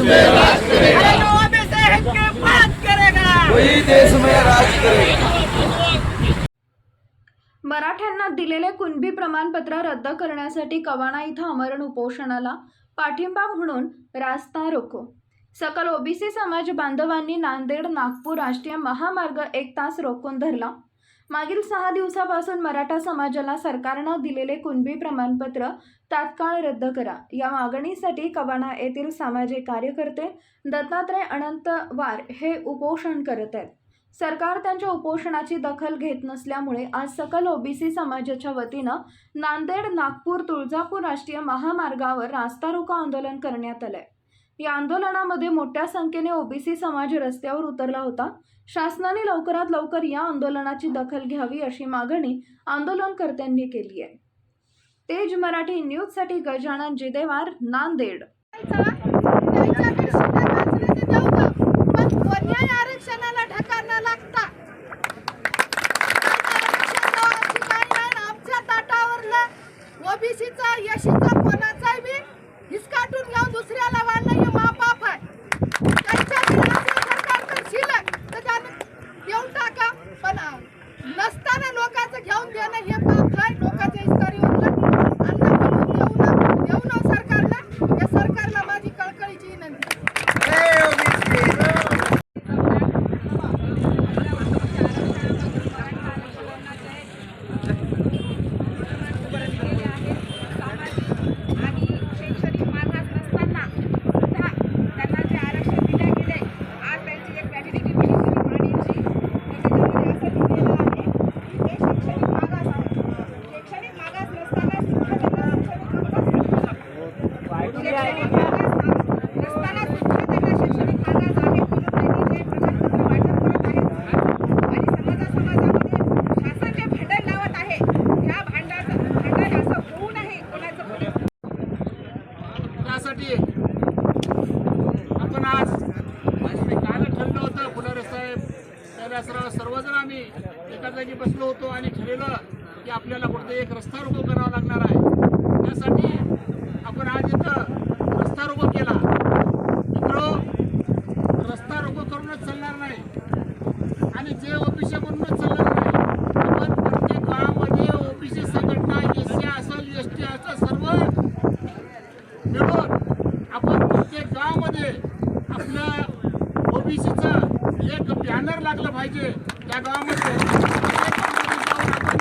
देश में राज करेगा अरे जो अभी से हट के बात करेगा। वही देश में राज करेगा। मराठ्यांना दिलेले कुणबी प्रमाणपत्र रद्द करण्यासाठी कवाना इथं आमरण उपोषणाला पाठिंबा म्हणून रास्ता रोको. सकल ओबीसी समाज बांधवांनी नांदेड नागपूर राष्ट्रीय महामार्ग एक तास रोखून धरला. मागील सहा दिवसापासून मराठा समाजाला सरकारनं दिलेले कुणबी प्रमाणपत्र तात्काळ रद्द करा. या मागणीसाठी कवाना येथील सामाजिक कार्यकर्ते दत्तात्रय अनंतवार हे उपोषण करत आहेत. सरकार त्यांच्या उपोषणाची दखल घेत नसल्यामुळे आज सकल ओबीसी समाजाच्या वतीनं नांदेड नागपूर तुळजापूर राष्ट्रीय महामार्गावर रास्ता रोको आंदोलन करण्यात आलंय. या आंदोलनामध्ये मोठ्या संख्येने ओबीसी समाज रस्त्यावर उतरला होता. शासनाने लवकरात लवकर या आंदोलनाची दखल घ्यावी अशी मागणी आंदोलनकर्त्यांनी केली आहे. तेज मराठी न्यूजसाठी गजानन जिदेवार नांदेड त्यांच्याकडे शिट्ट्या नाचण्याचे देऊ का? पण कोण्याही आरक्षणाला ढकार न लागता आरक्षण नावाची काही नाही ना आमच्या ताटावरलं ओबीसीचा यशीचा कोणाचाही बी हिसकाटून घेऊन दुसऱ्याला वाढणं हे महापाप आहे त्यांच्याकडे असलं सरकार तर शिल्लक तर त्यानं देऊन टाका पण आ, नसताना लोकांचं घेऊन देणं हे पाप आहे लोकांच्या इस्तारीवरलं अन्न बनवून देऊ ना देऊ ना सरकारला या सरकारला माझी कळकळीची विनंती आणि शैक्षणिक मागास नसताना सुद्धा त्यांना जे आरक्षण दिले गेले आज त्यांची एक व्हॅलिडिटी दिली गेली पाण्याची तर त्याच्यामध्ये असं लिहिलेलं आहे की ते शैक्षणिक मागास आहे. शैक्षणिक मागास नसताना सुद्धा त्यांना शैक्षणिक मागास नसताना सुद्धा त्यांना शैक्षणिक मागास आहे म्हणून त्यांनी जे प्रकल्प वाटप करत आहेत आणि समाजा समाजामध्ये शासन जे भांडण लावत आहे त्या भांडणाचं भांडण असं होऊ नये कोणाचं कोणी त्यासाठी आपण आज काल ठरलं होतं फुलारे साहेब त्याला सर्व सर्वजण आम्ही एका जागी बसलो होतो आणि ठरवलं की आपल्याला कुठं एक रस्ता रोको करावा लागणार आहे. त्यासाठी आपण आज इथं रस्ता रोको केला. मित्रो रस्ता रोको करूनच चालणार नाही. आणि जे ओबीसी म्हणूनच चालणार नाही आपण प्रत्येक गावामध्ये ओबीसी संघटना एस सी असेल एस टी असेल सर्व मिळून आपण प्रत्येक गावामध्ये आपलं ओबीसीचं एक बॅनर लागलं पाहिजे त्या गावामध्ये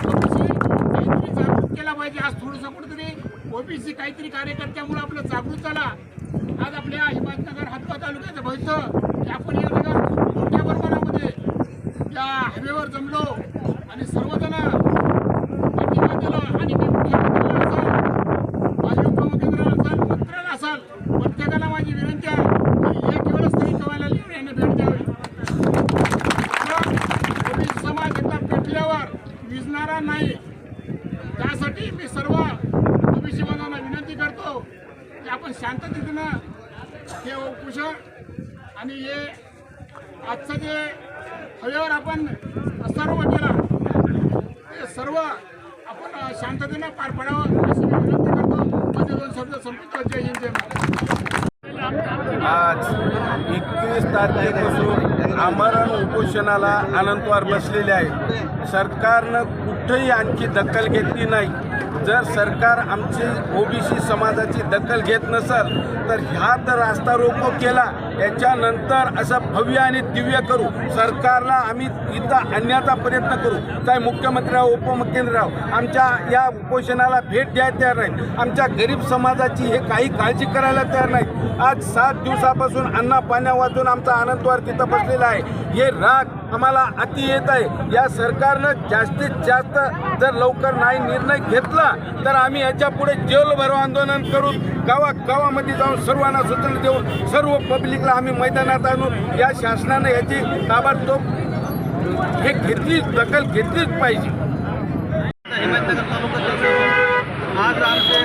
ओबीसी काहीतरी जागृत केला पाहिजे आज थोडंसं कुठेतरी ओबीसी काहीतरी कार्यकर्त्यामुळे आपलं जागृत झाला. आज आपल्या हिमायतनगर हातवा तालुक्याचं भविष्य आपण या नगर मोठ्या प्रमाणामध्ये या हायवेवर जमलो आणि सर्वजण पाठिंबा दिलं आणि मी मुख्यमंत्र्याला असेल माझे उपमुख्यमंत्री असाल मंत्र्याला असाल प्रत्येकाला माझी विनंती आहे की एक वेळेस तरी कवायला लिहून याने भेट द्यावी ओबीसी समाज एकदा पेटल्यावर विजणारा नाही त्यासाठी मी सर्व ओबीसी विनंती करतो की आपण शांततेनं हे उपोषण आणि हे आजचं जे हवेवर आपण सर्व केला ते सर्व आपण शांततेनं पार पाडावं अशी विनंती करतो. माझे दोन शब्द संपित जय हिंद जय आज एकवीस तारखेपासून आमरण उपोषणाला अनंतवार बसलेले आहे सरकारनं कुठंही आणखी दखल घेतली नाही. जर सरकार आमची ओबीसी समाजाची दखल घेत नसेल तर ह्या तर रास्ता रोको केला. याच्यानंतर असं भव्य आणि दिव्य करू. सरकारला आम्ही इथं आणण्याचा प्रयत्न करू. काय मुख्यमंत्री राव उपमुख्यमंत्री राव आमच्या या उपोषणाला भेट द्यायला तयार नाही आमच्या गरीब समाजाची हे काही काळजी करायला तयार नाही आज सात दिवसापासून अन्ना पाण्या वाचून आमचा आनंदवार तिथं बसलेला आहे. हे राग आम्हाला अति येत आहे. या सरकारनं जास्तीत जास्त जर लवकर नाही निर्णय घेतला तर आम्ही याच्यापुढे जेल भरो आंदोलन करून गावागावामध्ये जाऊन सर्वांना सूचना देऊन सर्व पब्लिकला आम्ही मैदानात आणू. या शासनानं याची ताबडतोब हे घेतली दखल घेतलीच पाहिजे. हिमायतनगर तालुक्यात आज आमचे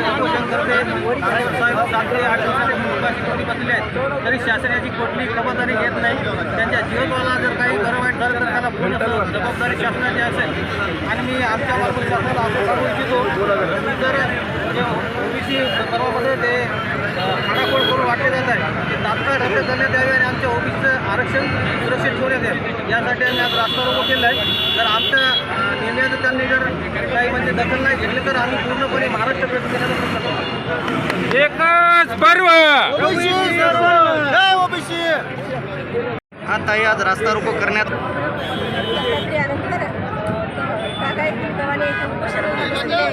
साहेब आठ दिवसाचे बसले आहेत. तरी शासनाची कुठली खबरदारी घेत नाही. त्यांच्या जीवनाला जर काही गरम वाईट झालं तर त्याला पूर्ण जबाबदारी शासनाची असेल आणि मी आमच्या मार्फत शासनाला असं सांगू इच्छितो की जर जे ओबीसी सर्वामध्ये ते खाडाखोड करून वाटले जात आहे ते तात्काळ रद्द करण्यात यावे आणि आमच्या ओबीसीचं आरक्षण सुरक्षित ठेवण्यात यावे यासाठी आम्ही आज रास्ता रोको केला आहे जर आमच्या निर्णयाचं त्यांनी जर काही म्हणजे दखल नाही घेतली तर आम्ही पूर्णपणे महाराष्ट्र प्रयत्न करण्याचा प्रयत्न करू एकच पर्व! आताही आज रास्ता रोको करण्यात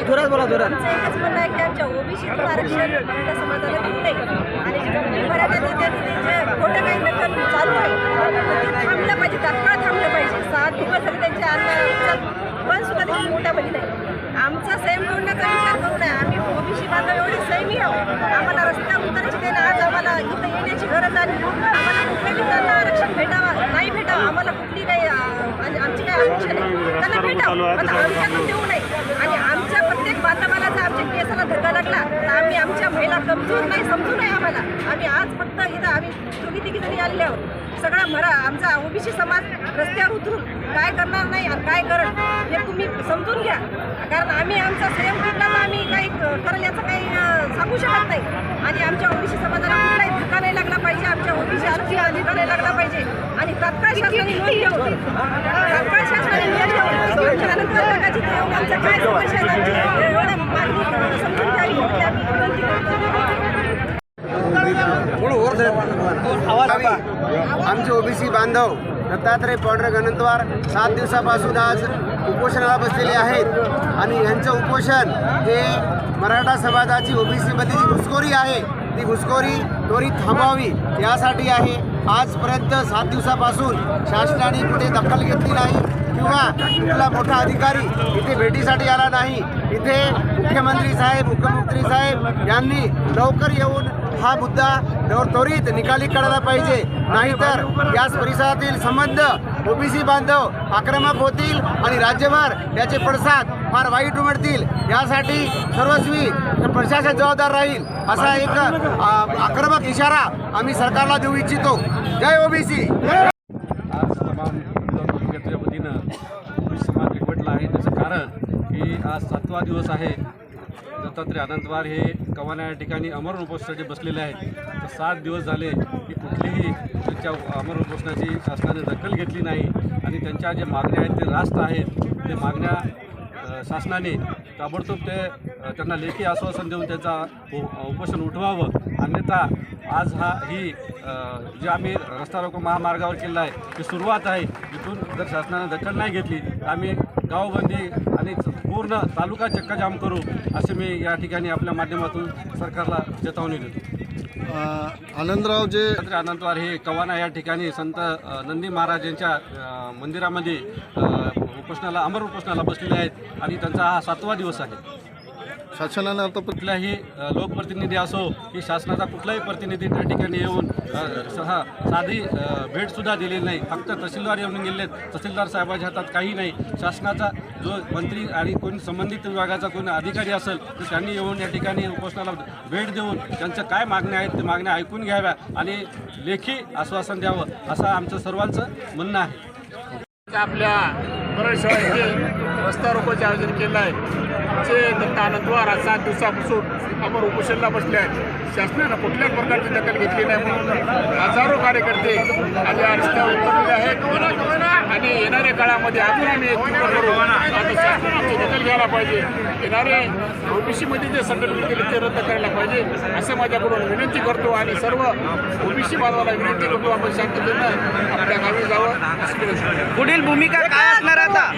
जोरात बोला जोरात थांबलं पाहिजे तात्काळ थांबलं पाहिजे. सात दिवस झाले त्यांच्या अन्न पण सुद्धा त्याची मोठा बली नाही आमचा संयम तोडण्याचा विचार करू नये आम्ही ओबीसी बांधव एवढे सैमी आहोत. आम्हाला रस्त्यावर उतरायची त्याने आज आम्हाला इथं येण्याची गरज आली आम्हाला कुठल्याही त्यांना आरक्षण भेटावं नाही भेटावं आम्हाला कुठली काही आमची काही अपेक्षा नाही. त्यांना भेटावं. आता आमच्याकडून देऊ नये आणि आमच्या प्रत्येक बांधवाला जर आमच्या केसाला धक्का लागला तर आम्ही आमच्या महिला कमजोर नाही समजू नये आम्हाला. आम्ही आज फक्त इथं आम्ही दोघी तिघी जणी आलेले आहोत. सगळा मरा आमचा ओबीसी समाज रस्त्यावर उतरून काय करणार नाही काय करत हे तुम्ही समजून घ्या. कारण आम्ही आमचा संयम तर आम्ही काही करेल याचं काही सांगू शकत नाही. आणि आमच्या ओबीसी समाजाला कुठलाही धक्का नाही लागला पाहिजे. आमच्या ओबीसी आरक्षणाला धक्का नाही लागला पाहिजे. आणि तात्काळ शासनाने नोंद घेऊन तात्काळ शासनाने नोंद घेऊन काय समस्या आहे आमची एवढं मागणी अं, समजून घ्यावी एवढी आम्ही विनंती करतो. आमचे ओबीसी बांधव दत्तात्रय पांढरे गणंतवार सात दिवसापासून आज उपोषणाला बसलेले आहेत. आणि यांचं उपोषण हे मराठा समाजाची ओबीसीमध्ये जी घुसखोरी आहे ती घुसखोरी त्वरित थांबवावी यासाठी आहे. आजपर्यंत सात दिवसापासून शासनाने कुठे दखल घेतली नाही किंवा कुठला मोठा अधिकारी इथे भेटीसाठी आला नाही. इथे मुख्यमंत्री साहेब उपमुख्यमंत्री साहेब यांनी लवकर येऊन हा मुद्दा त्वरित निकाली काढायला पाहिजे. नाहीतर याच परिसरातील संबंध ओबीसी बांधव आक्रमक होतील आणि राज्यभर याचे पडसाद फार वाईट उमटतील. यासाठी सर्वस्वी प्रशासन जबाबदार राहील असा एक आक्रमक इशारा आम्ही सरकारला देऊ इच्छितो. जय ओबीसी! आज तमाम तालुक्याच्या वतीनं समाज एकवटला आहे. त्याचं कारण की आज सातवा दिवस आहे. दत्तात्रय आनंदवार हे कवाना या ठिकाणी अमर उपोषणासाठी बसलेले आहेत तर सात दिवस झाले की कुठलीही त्यांच्या अमर उपोषणाची शासनाने दखल घेतली नाही आणि त्यांच्या जे मागण्या आहेत ते रास्त आहेत ते मागण्या शासनाने ताबडतोब ते त्यांना लेखी आश्वासन देऊन त्याचा उपोषण उठवावं. अन्यथा आज हा ही जे आम्ही रस्ता रोको महामार्गावर केला आहे ती सुरुवात आहे. इथून जर शासनाने दखल नाही घेतली तर आम्ही गावबंदी आणि पूर्ण तालुका चक्काजाम करू असे मी या ठिकाणी आपल्या माध्यमातून सरकारला चेतावणी देतो. आनंदराव जे अनंतवार हे कवाना या ठिकाणी संत नंदी महाराज यांच्या मंदिरामध्ये उपोषणाला अमर उपोषणाला बसलेले आहेत आणि त्यांचा हा सातवा दिवस आहे. शासनाने आता कुठलाही लोकप्रतिनिधी असो की शासनाचा कुठलाही प्रतिनिधी त्या ठिकाणी येऊन सहा साधी भेटसुद्धा दिलेली नाही. फक्त तहसीलदार येऊन गेलेत. तहसीलदार साहेबाच्या हातात काही नाही. शासनाचा जो मंत्री आणि कोणी संबंधित विभागाचा कोणी अधिकारी असेल तर त्यांनी येऊन या ठिकाणी उपोषणाला भेट देऊन त्यांच्या काय मागण्या आहेत ते मागण्या ऐकून घ्याव्या आणि लेखी आश्वासन द्यावं असं आमचं सर्वांचं म्हणणं आहे. आपल्या परळशाळा येथे रस्ता रोकोचे आयोजन केलं आहे. जे दत्ता आनंदवार आज सात दिवसापासून अमर उपोषणला बसले आहेत. शासनानं कुठल्याच प्रकारची दखल घेतली नाही म्हणून हजारो कार्यकर्ते आज या रस्त्यावर उतरलेले आहेत. आणि येणाऱ्या काळामध्ये अजून आम्ही एक कृपा करू आता शासनाची दखल घ्यायला पाहिजे. येणारे ओबीसीमध्ये जे संघटन केले ते रद्द करायला पाहिजे असं माझ्याकडून विनंती करतो. आणि सर्व ओबीसी बांधवाला विनंती करतो आपण शांततेनं आपल्या गावी जावं. पुढील भूमिका काय असणार आता?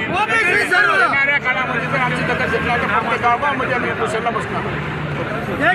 येणाऱ्या काळामध्ये जर आमची दखल घेतला तर प्रत्येक गावामध्ये आम्ही उपोषणला बसणार.